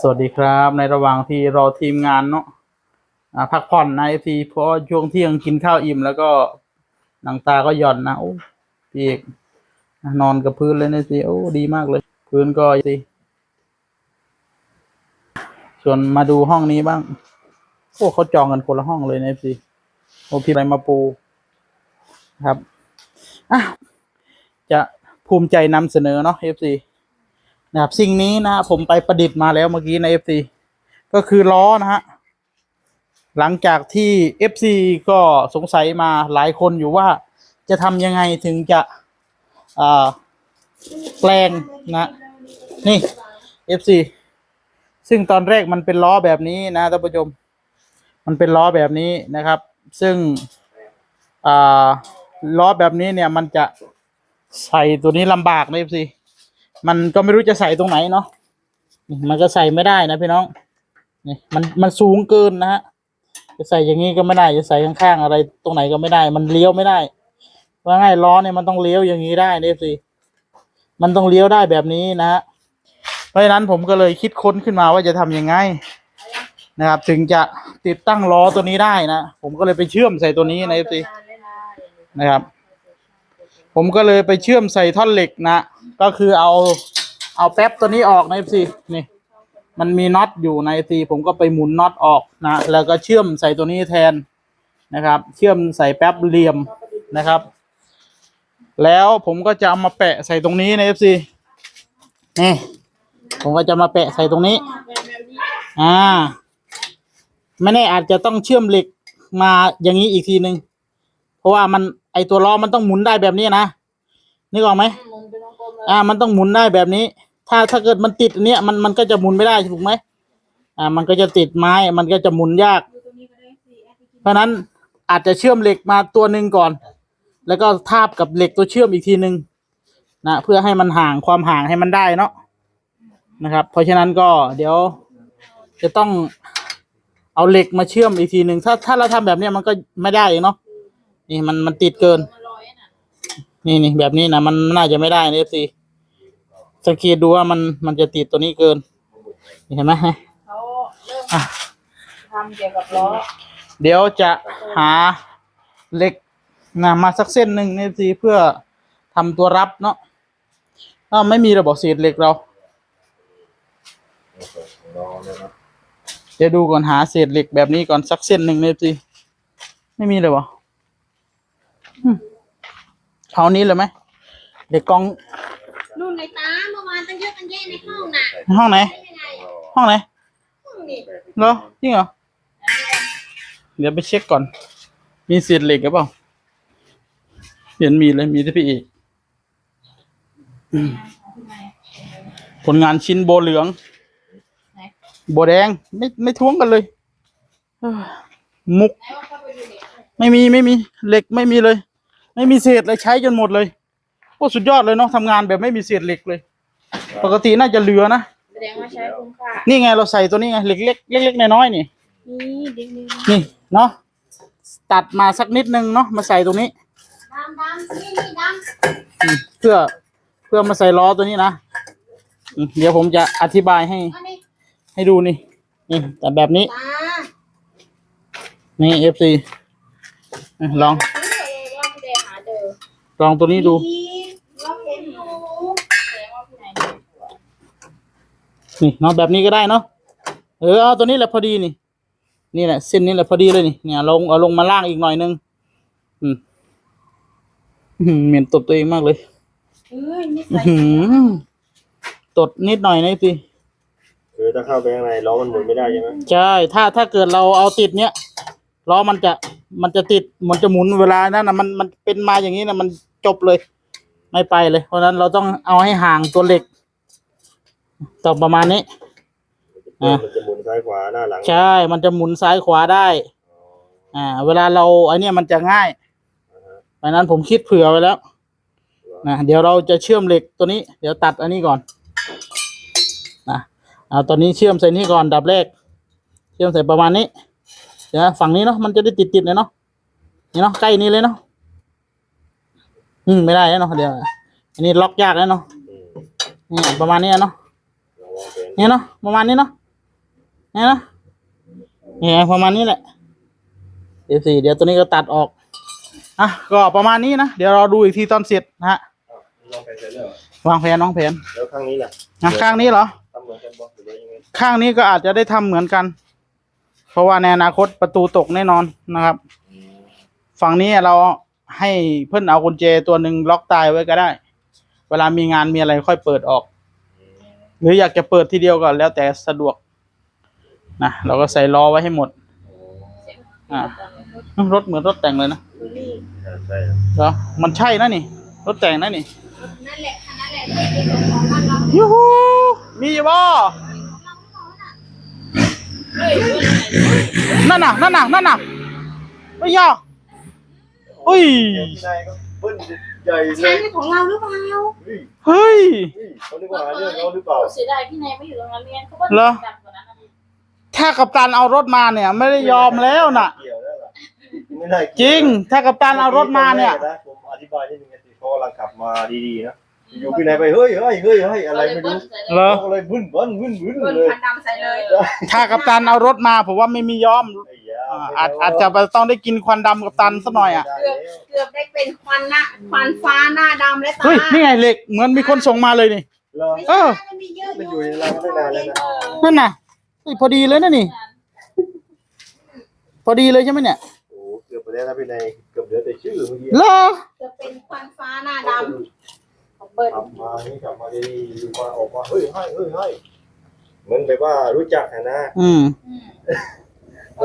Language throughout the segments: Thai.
สวัสดีครับ ในระหว่างที่รอทีมงานเนาะพักผ่อนนะทีเพราะช่วงเที่ยงกินข้าวอิ่มแล้วก็หนังตาก็หย่อนนะโอ้พี่เอกนอนกับพื้นเลยนะสิโอ้ดีมากเลย พื้นก็สิส่วนมาดูห้องนี้บ้าง โอ้เขาจองกันคนละห้องเลยนะสิโอ้พี่อะไรมาปูครับอะจะภูมิใจนำเสนอเนาะเอฟซี นะครับสิ่งนี้นะผมไปประดิษฐ์มาแล้วเมื่อกี้ใน FC ก็คือล้อนะฮะหลังจากที่ FC ก็สงสัยมาหลายคนอยู่ว่าจะทำยังไงถึงจะแปลงนะนี่ FC ซึ่งตอนแรกมันเป็นล้อแบบนี้นะท่านผู้ชมมันเป็นล้อแบบนี้นะครับ ซึ่งล้อแบบนี้เนี่ยมันจะใส่ตัวนี้ลำบากนะ FC มันก็ไม่รู้จะใส่ตรงไหนเนาะนี่มันก็ใส่ไม่ได้นะพี่น้องนี่มันมันสูงเกินนะฮะจะใส่อย่างนี้ก็ไม่ได้จะใส่ข้างๆอะไรตรงไหนก็ไม่ได้ มันเลี้ยวไม่ได้ว่าง่ายล้อเนี่ยมันต้องเลี้ยวอย่างนี้ได้เอฟซีมันต้องเลี้ยวได้แบบนี้นะฮะเพราะฉะนั้นผมก็เลยคิดค้นขึ้นมาว่าจะทำยังไงนะครับ ถึงจะติดตั้งล้อตัวนี้ได้นะผมก็เลยไปเชื่อมใส่ตัวนี้นะเอฟซีนะครับ ผมก็เลยไปเชื่อมใส่ท่อนเหล็กนะ ก็คือเอาเอาแป๊บตัวนี้ออกนะซีนี่มันมีน็อตอยู่ในซีผมก็ไปหมุนน็อตออกนะ แล้วก็เชื่อมใส่ตัวนี้แทนนะครับ เชื่อมใส่แป๊บเหลี่ยมนะครับ แล้วผมก็จะเอามาแปะใส่ตรงนี้ในซีนี่ผมก็จะมาแปะใส่ตรงนี้ อ่า ไม่แน่อาจจะต้องเชื่อมเหล็กมาอย่างนี้อีกทีหนึ่งเพราะว่ามันไอตัวล้อมันต้องหมุนได้แบบนี้นะนึกออกไหม อ่า มันต้องหมุนได้แบบนี้ ถ้าถ้าเกิดมันติดอันเนี้ยมันมันก็จะหมุนไม่ได้ถูกไหมอ่า มันก็จะติดไม้ มันก็จะหมุนยาก เพราะฉะนั้นอาจจะเชื่อมเหล็กมาตัวหนึ่งก่อน แล้วก็ทาบกับเหล็กตัวเชื่อมอีกทีหนึ่งนะเพื่อให้มันห่างความห่างให้มันได้เนาะนะครับ เพราะฉะนั้นก็เดี๋ยว จะต้องเอาเหล็กมาเชื่อมอีกทีหนึ่งถ้าถ้าเราทำแบบเนี้ยมันก็ไม่ได้เนาะนี่มันมันติดเกิน นี่นี่แบบนี้นะมันน่าจะไม่ได้นะเอฟซีสังเกตดูว่ามันมันจะติดตัวนี้เกินนี่เห็นไหมเขาเริ่มอะทำเกี่ยวกับล้อเดี๋ยวจะหาเหล็กนะมาสักเส้นหนึ่งเอฟซีเพื่อทำตัวรับเนาะถ้าไม่มีระบบเศษเหล็กเราเดี๋ยวดูก่อนหาเศษเหล็กแบบนี้ก่อนสักเส้นหนึ่งเอฟซีไม่มีเลยวะอืม เอานี้เลยไหมเด็กกองนู่นไงตาเมื่อวานตั้งเยอะตั้งแยะในห้องน่ะห้องไหน ได้ยังไงห้องไหนห้องนี่เหรอจริงเหรอเดี๋ยวไปเช็คก่อน มีเศษเหล็กหรือเปล่าเห็นมีเลยมีที่พี่เอกอืมผลงานชิ้นโบเหลืองโบแดงไม่ไม่ท้วงกันเลยเอ้อมุกไหนว่าเข้าไปดูเด็กไม่มีไม่มีเหล็กไม่มีเลย ไม่มีเศษเลยใช้จนหมดเลยโอ้สุดยอดเลยเนาะทำงานแบบไม่มีเศษเหล็กเลย ปกติน่าจะเหลือนะแสดงว่าใช้คุ้มค่านี่ไงเราใส่ตัวนี้ไงเหล็กเล็กเล็กๆน้อยๆนี่นี่เด็กนี่นี่เนาะตัดมาสักนิดนึงเนาะมาใส่ตรงนี้ดำดำนี่นี่ดอืมเพื่อเพื่อมาใส่ล้อตัวนี้นะอืมเดี๋ยวผมจะอธิบายให้ำอันนี้ให้ดูนี่นี่แต่แบบนี้ตานี่เอฟซีลอง เอ้ยว่าพี่แดงหาเจอ ลองตัวนี้ดูอีเราเห็นอยู่แสดงว่าพี่ไหนมีนี่เนาะแบบนี้ก็ได้เนาะเออเอาตัวนี้แหละพอดีนี่ นี่แหละเส้นนี้แหละพอดีเลยนี่เนี่ยลงเอาลงมาล่างอีกหน่อยนึงอืมอื้อหือเหม็นตดตัวเองมากเลยเอ้ยนี่อื้ใส่อหือตดนิดหน่อยนะพี่คือถ้าเข้าไปข้างในล้อมันหมุนไม่ได้ใช่ไหมใช่ถ้าถ้าเกิดเราเอาติดเนี้ยล้อมันจะมันจะติดมันจะหมุนเวลานั้นนะมันมันเป็นมาอย่างนี้นะมัน จบเลย ไม่ไปเลย เพราะฉะนั้นเราต้องเอาให้ห่างตัวเหล็กต้องประมาณนี้อะมันจะหมุนซ้ายขวาหน้าหลัง ใช่ มันจะหมุนซ้ายขวาได้ อ่า เวลาเราไอเนี้ยมันจะง่ายเพราะฉะนั้นผมคิดเผื่อไว้แล้วนะเดี๋ยวเราจะเชื่อมเหล็กตัวนี้ เดี๋ยวตัดอันนี้ก่อนนะเอาตอนนี้เชื่อมใส่นี่ก่อนดับแรก เชื่อมใส่ประมาณนี้เดี๋ยวฝั่งนี้เนาะมันจะได้ติดติดๆเลยเนาะนี่เนาะใกล้นี้เลยเนาะ อืมไม่ได้แล้วเนาะเดี๋ยวอันนี้ล็อกยากแล้วเนาะอืมนี่ประมาณนี้เนาะลองวางแผนเนี่ยเนาะประมาณนี้เนาะเนี่ยเนาะเนี่ยประมาณนี้แหละเดี๋ยวสี่เดี๋ยวตัวนี้ก็ตัดออกอะก็ประมาณนี้นะเดี๋ยวเราดูอีกทีตอนเสร็จนะฮะลองไปเสร็จแล้ววางแผนวางแผนแล้วข้างนี้ล่ะนะข้างนี้เหรอทำเหมือนกันบอกหรือว่ายังไงข้างนี้ก็อาจจะได้ทำเหมือนกัน เพราะว่าในอนาคตประตูตกแน่นอนนะครับ ฝั่งนี้เรา ให้เพื่อนเอากุญแจตัวหนึ่งล็อกตายไว้ก็ได้ เวลามีงานมีอะไรค่อยเปิดออก หรืออยากจะเปิดทีเดียวก็แล้วแต่สะดวกนะเราก็ใส่ล้อไว้ให้หมด อ่ารถเหมือนรถแต่งเลยนะใช่เหรอมันใช่นะนี่ รถแต่งนะนี่นั่นแหละคันนั่นแหละที่เป็นของบ้านเรายูฮูมีบ่เฮ้ยเพื่อนไหนนั่นน่ะนั่นน่ะนั่นน่ะไม่ยาก อุ้ยพี่นายก็เบิ้ลใหญ่เลชั้ยนของเราหรือเปล่าเฮ้ยเฮ้ยเขานึกว่าหาเรื่องเขาหรือเปล่าเสียดายพี่นายไม่อยู่ตรงนั้นเรียนเขาก็เหรอ ดังกว่านั้นนะถ้ากัปตันเอารถมาเนี่ย ไม่ได้ยอมแล้วน่ะ เกี่ยวแล้วล่ะไม่ได้จริง ถ้ากัปตันเอารถมาเนี่ย ผมอธิบายนิดนึงสิเขากำลังขับมาดีๆนะอยู่พี่นายไปเฮ้ยเฮ้ยเฮ้ยเฮ้ยอะไรไม่รู้เหรอ เขาเลยบึ้นบึ้นบึ้นบึ้นเปิดเลยคันดำใส่เลยถ้ากัปตันเอารถมาผมว่าไม่มียอม ไอ้ยา อ่าอาจอาจจะต้องได้กินควันดำกัปตันสักหน่อยอะเกือบเกือบได้เป็นควันหน้าควันฟ้าหน้าดำและตาเฮ้ยนี่ไงเหล็กเหมือนมีคนส่งมาเลยนี่เหรอ ไม่เอใช่อมันมีเยอะมันอยู่ในเราไม่นานแล้วนะนั่นน่ะเฮ้ยพอดีเลยนะนี่ พอดีเลยใช่ไหมเนี่ยโอ้โหเกือบไปแล้วนะพี่นายเกือบเหลือแต่ชื่อเมื่อกี้เหรอเกือบเป็นควันฟ้าหน้าดของเบิร์ดขับมานี่ขับมาดีๆอยู่มาออกมาเฮ้ยให้เฮ้ยให้เหมือนแบบว่ารู้จักอะนะอืมเ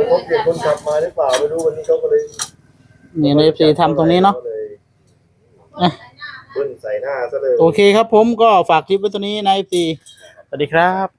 ขาเปลี่ยนคนขับมาหรือเปล่าไม่รู้วันนี้เขาก็เลยนี่ในซีทำตรงนี้เนาะอะเบิ้ลใส่หน้าซะเลย โอเคครับผมก็ฝากคลิปไว้ตัวนี้ในซีสวัสดีครับ